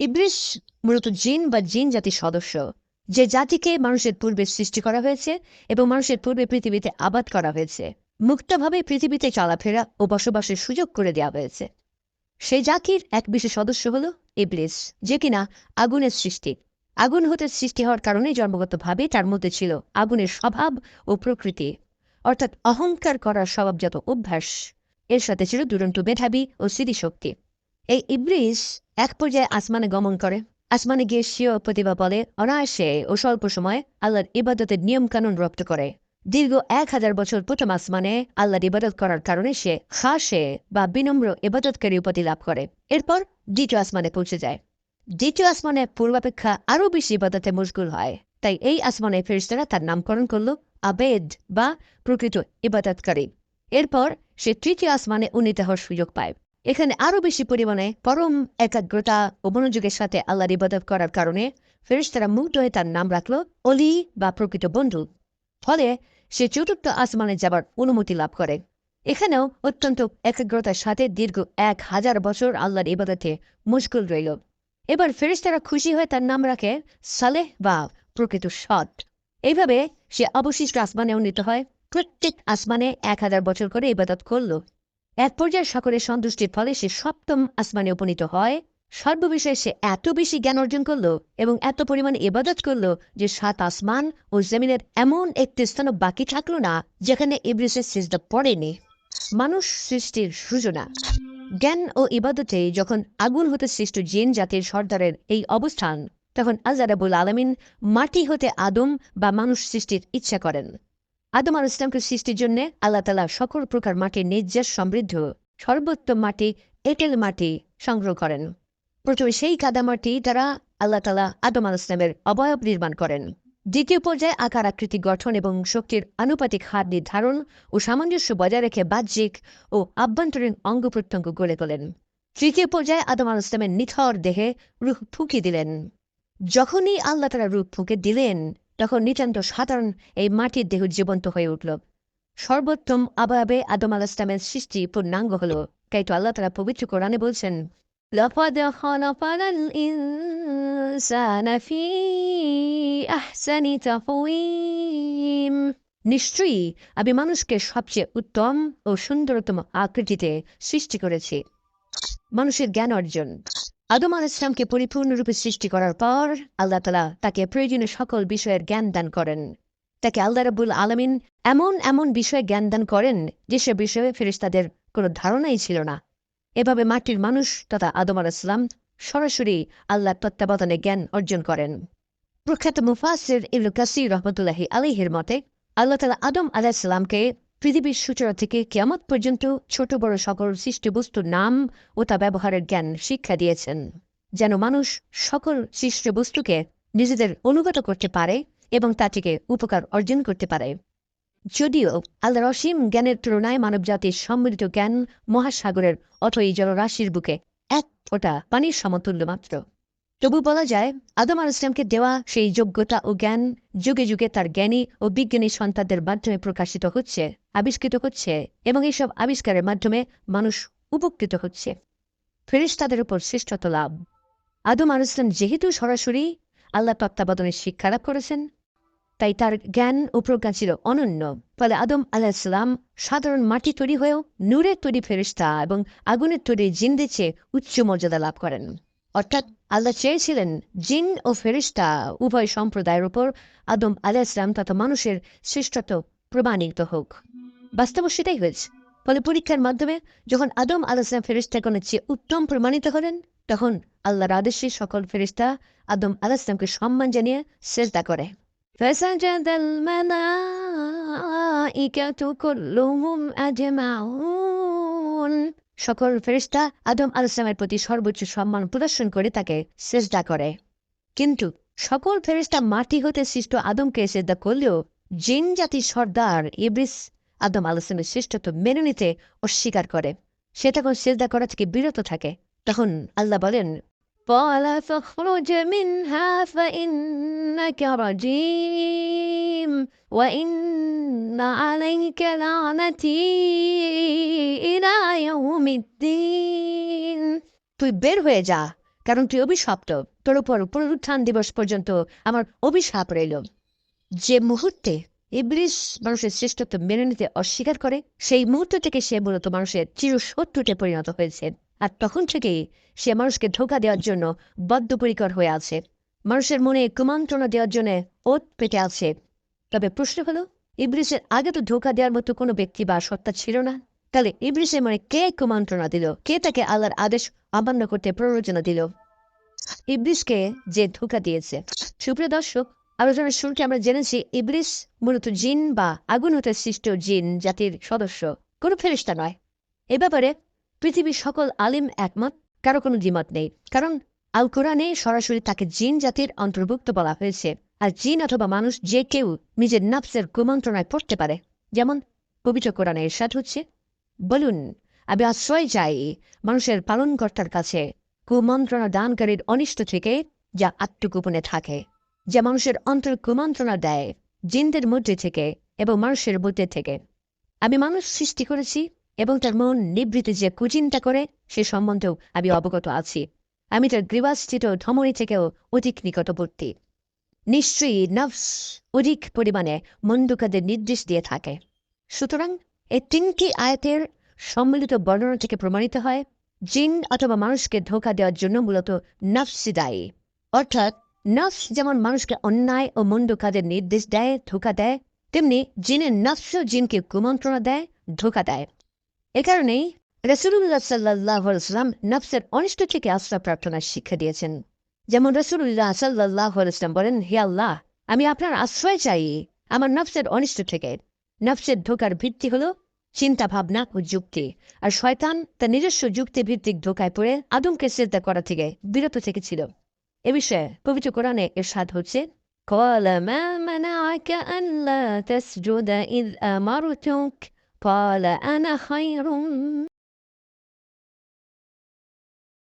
ইবলিশ মূলত জিন বা জিন জাতির সদস্য, যে জাতিকে মানুষের পূর্বে সৃষ্টি করা হয়েছে এবং মানুষের পূর্বে পৃথিবীতে আবাদ করা হয়েছে। মুক্তভাবে পৃথিবীতে চলাফেরা ও বসবাসের সুযোগ করে দেওয়া হয়েছে। সেই জাতির এক বিশেষ সদস্য হল ইবলিস, যে কিনা আগুনের সৃষ্টি। আগুন হতে সৃষ্টি হওয়ার কারণে জন্মগতভাবে তার মধ্যে ছিল আগুনের স্বভাব ও প্রকৃতি, অর্থাৎ অহংকার করার স্বভাবজাত অভ্যাস। এর সাথে ছিল দুরন্ত মেধাবী ও স্মৃতিশক্তি। এই ইবলিস এক পর্যায়ে আসমানে গমন করে। আসমানে গিয়ে স্বীয় প্রতিভা বলে, অনায়াসে ও স্বল্প সময় আল্লাহর ইবাদতের নিয়মকানুন রপ্ত করে। দীর্ঘ এক হাজার বছর প্রথম আসমানে আল্লাহর ইবাদত করার কারণে সে খাসে বা বিনম্র ইবাদতকারী উপাধি লাভ করে। এরপর দ্বিতীয় আসমানে পৌঁছে যায়। দ্বিতীয় আসমানে পূর্বাপেক্ষা আরও বেশি ইবাদতে মশগুল হয়। তাই এই আসমানে ফেরিস্তারা তার নামকরণ করল আবেদ বা প্রকৃত ইবাদতকারী। এরপর সে তৃতীয় আসমানে উন্নীত হওয়ার সুযোগ পায়। এখানে আরও বেশি পরিমাণে পরম একাগ্রতা ও মনোযোগের সাথে আল্লাহর ইবাদত করার কারণে ফেরিস্তারা মুগ্ধ হয়ে তার নাম রাখল অলি বা প্রকৃত বন্ধু। ফলে সে চতুর্থ আসমানে যাবার অনুমতি লাভ করে। এখানেও অত্যন্ত একাগ্রতার সাথে দীর্ঘ এক হাজার বছর আল্লাহর ইবাদতে মুশকুল রইল। এবার ফেরিস্তারা খুশি হয়ে তার নাম রাখে সালেহ বা প্রকৃত সৎ। এইভাবে সে অবশিষ্ট আসমানে উন্নীত হয়। প্রত্যেক আসমানে এক হাজার বছর করে ইবাদত করল। এক পর্যায়ে সকলের সন্তুষ্টির ফলে সে সপ্তম আসমানে উপনীত হয়। সর্ববিষয়ে সে এত বেশি জ্ঞান অর্জন করল এবং এত পরিমাণে ইবাদত করল যে সাত আসমান ও জমিনের এমন একটি স্থানও বাকি থাকল না যেখানে ইবলিসের সিজদা পড়েনি। মানুষ সৃষ্টির সূচনা। জ্ঞান ও ইবাদতে যখন আগুন হতে সৃষ্ট জিন জাতির সর্দারের এই অবস্থান, তখন আজারাবুল আলমিন মাটি হতে আদম বা মানুষ সৃষ্টির ইচ্ছা করেন। আদম আল ইসলামকে সৃষ্টির জন্য আল্লাহ তালা সকল প্রকার মাটির নির্যাস সমৃদ্ধ, সর্বোত্তম মাটি, এঁটেল মাটি সংগ্রহ করেন। প্রথমে সেই কাদামাটি দ্বারা আল্লাহ তালা আদম আল ইসলামের অবয়ব নির্মাণ করেন। দ্বিতীয় পর্যায়ে আকার, আকৃতি, গঠন এবং শক্তির আনুপাতিক হার নির্ধারণ ও সামঞ্জস্য বজায় রেখে বাহ্যিক ও আভ্যন্তরীণ অঙ্গ প্রত্যঙ্গ গড়ে তোলেন। তৃতীয় পর্যায়ে আদম আল ইসলামের নিথর দেহে রুখ ফুঁকি দিলেন। যখনই আল্লাহ তারা রূপ ফুঁকে দিলেন তখন নিতান্ত সাধারণ এই মাটির দেহ জীবন্ত হয়ে উঠল সর্বোত্তম আবয়বে আদম আল ইসলামের সৃষ্টি পূর্ণাঙ্গ হল তাই তো আল্লাহ তারা পবিত্র কোরআনে বলছেন لقد خلقنا الإنسان في أحسن تقويم নিশ্চয়ই আমি মানুষকে সবচেয়ে উত্তম ও সুন্দরতম আকৃতিতে সৃষ্টি করেছি মানুষের জ্ঞান অর্জন আদম আল ইসলামকে পরিপূর্ণরূপে সৃষ্টি করার পর আল্লাহ তালা তাকে প্রয়োজনীয় সকল বিষয়ের জ্ঞান দান করেন। তাকে আল্লাহ রাবুল আলমিন এমন এমন বিষয়ে জ্ঞান দান করেন যেসব বিষয়ে ফেরিস্তাদের কোনো ধারণাই ছিল না। এভাবে মাটির মানুষ তথা আদম আলাইসলাম সরাসরি আল্লাহ তত্ত্বাবধানে জ্ঞান অর্জন করেন। প্রখ্যাত মুফাসির ইবনু কাসির রহমতুল্লাহি আলিহির মতে আল্লাহ তালা আদম আলাইসাল্লামকে পৃথিবীর সূচনা থেকে কেমত পর্যন্ত ছোট বড় সকল সৃষ্টি বস্তুর নাম ও তা ব্যবহারের জ্ঞান শিক্ষা দিয়েছেন। যেন মানুষ সকল সৃষ্ট বস্তুকে নিজেদের অনুগত করতে পারে এবং তা থেকে উপকার অর্জন করতে পারে। যদিও আল্লাহ অসীম জ্ঞানের তুলনায় মানবজাতির সমৃদ্ধ জ্ঞান মহাসাগরের অথই জলরাশির বুকে এক ওটা পানির সমতুল্য মাত্র। তবু বলা যায়, আদম আল ইসলামকে দেওয়া সেই যোগ্যতা ও জ্ঞান যুগে যুগে তার জ্ঞানী ও বিজ্ঞানী সন্তানদের মাধ্যমে প্রকাশিত হচ্ছে, আবিষ্কৃত হচ্ছে এবং এইসব আবিষ্কারের মাধ্যমে মানুষ উপকৃত হচ্ছে। ফেরিস্তাদের উপর শ্রেষ্ঠত লাভ। আদম আল ইসলাম যেহেতু সরাসরি আল্লাহ তত্ত্বাবধানের শিক্ষা লাভ করেছেন, তাই তার জ্ঞান ও প্রজ্ঞা ছিল অনন্য। ফলে আদম আলাহিসাল্লাম সাধারণ মাটি তৈরি হয়েও নূরের তৈরি ফেরিস্তা এবং আগুনের তৈরি জিন্দে চেয়ে উচ্চ মর্যাদা লাভ করেন। অর্থাৎ আল্লাহ চেয়েছিলেন জিন ও ফেরিস্তা উভয় সম্প্রদায়ের উপর আদম আলাহিসাম তথা মানুষের শ্রেষ্ঠত্ব প্রমাণিত হোক বাস্তব সেটাই হয়েছে ফলে পরীক্ষার মাধ্যমে যখন আদম আলাহিসাম ফেরিস্তাগণের চেয়ে উত্তম প্রমাণিত হলেন তখন আল্লাহর আদেশে সকল ফেরিস্তা আদম আলাহিসামকে সম্মান জানিয়ে সেজদা করে فسجد الملائكة كلهم أجمعون সকল ফেরিস্তা আদম আলসালামের প্রতি সর্বোচ্চ সম্মান প্রদর্শন করে তাকে সেজদা করে। কিন্তু সকল ফেরিস্তা মাটি হতে সৃষ্ট আদমকে সেজদা করলেও জিন জাতির সর্দার ইব্রিস আদম আলসালামের শ্রেষ্ঠত্ব মেনে নিতে অস্বীকার করে। সে তখন সেজদা করা থেকে বিরত থাকে। তখন আল্লাহ বলেন قال فاخرج منها فإنك رجيم وإن عليك لعنتي إلى يوم الدين তুই বের হয়ে যা কারণ তুই অভিশপ্ত তোর উপর পুনরুত্থান দিবস পর্যন্ত আমার অভিশাপ রইল যে মুহূর্তে ইবলিস মানুষের শ্রেষ্ঠত্ব মেনে নিতে অস্বীকার করে সেই মুহূর্ত থেকে সে মূলত মানুষের চিরশত্রুতে পরিণত হয়েছে আর তখন থেকেই সে মানুষকে ধোকা দেওয়ার জন্য বদ্ধপরিকর হয়ে আছে। মানুষের মনে কুমন্ত্রণা দেওয়ার জন্য ওত পেটে আছে। তবে প্রশ্ন হলো, ইবলিসের আগে তো ধোকা দেওয়ার মতো কোনো ব্যক্তি বা সত্তা ছিল না। তাহলে ইবলিসের মনে কে কুমন্ত্রণা দিল? কে তাকে আল্লাহর আদেশ অমান্য করতে প্ররোচনা দিল? ইবলিসকে যে ধোকা দিয়েছে। সুপ্রিয় দর্শক, আলোচনার শুরুতে আমরা জেনেছি ইবলিস মূলত জিন বা আগুন হতে সৃষ্ট জিন জাতির সদস্য, কোনো ফেরিস্তা নয়। এ ব্যাপারে পৃথিবীর সকল আলিম একমত, কারও কোনো দ্বিমত নেই। কারণ আল কোরআনে সরাসরি তাকে জিন জাতির অন্তর্ভুক্ত বলা হয়েছে। আর জিন অথবা মানুষ যে কেউ নিজের নাফসের কুমন্ত্রণায় পড়তে পারে। যেমন পবিত্র কোরআনে এরশাদ হচ্ছে, বলুন আমি আশ্রয় চাই মানুষের পালনকর্তার কাছে, কুমন্ত্রণা দানকারীর অনিষ্ট থেকে যা আত্মগোপনে থাকে। যা মানুষের অন্তর কুমন্ত্রণা দেয়, জিনদের মধ্যে থেকে এবং মানুষের মধ্যে থেকে। আমি মানুষ সৃষ্টি করেছি এবং তার মন নিবৃত্তি যে কুচিন্তা করে, সে সম্বন্ধেও আমি অবগত আছি। আমি তার গৃহস্থিত ধমনী থেকেও অধিক নিকটবর্তী। নিশ্চয়ই নফস অধিক পরিমাণে মন্দুকাদের নির্দেশ দিয়ে থাকে। সুতরাং এই তিনটি আয়াতের সম্মিলিত বর্ণনা থেকে প্রমাণিত হয়, জিন অথবা মানুষকে ধোকা দেওয়ার জন্য মূলত নফসি দায়ী। অর্থাৎ নফস যেমন মানুষকে অন্যায় ও মন্দ কাজের নির্দেশ দেয়, ধোকা দেয়, তেমনি জিনের নফস জিনকে কুমন্ত্রণা দেয়, ধোকা দেয়। এ কারণেই রসুল্লাহ সাল্লাহ ইসলাম নফসের অনিষ্ট থেকে আশ্রয় প্রার্থনার শিক্ষা দিয়েছেন যেমন রসুল্লাহ সাল্লাহ ইসলাম বলেন হে আল্লাহ আমি আপনার আশ্রয় চাই আমার নফসের অনিষ্ট থেকে নফসের ধোকার ভিত্তি হলো চিন্তা ভাবনা ও যুক্তি আর শয়তান তার নিজস্ব যুক্তি ভিত্তিক ধোকায় পড়ে আদমকে শ্রদ্ধা করা থেকে বিরত থেকেছিল এ বিষয়ে পবিত্র কোরআনে এর সাদ হচ্ছে قال ما منعك ألا تسجد إذ أمرتك قال أنا خير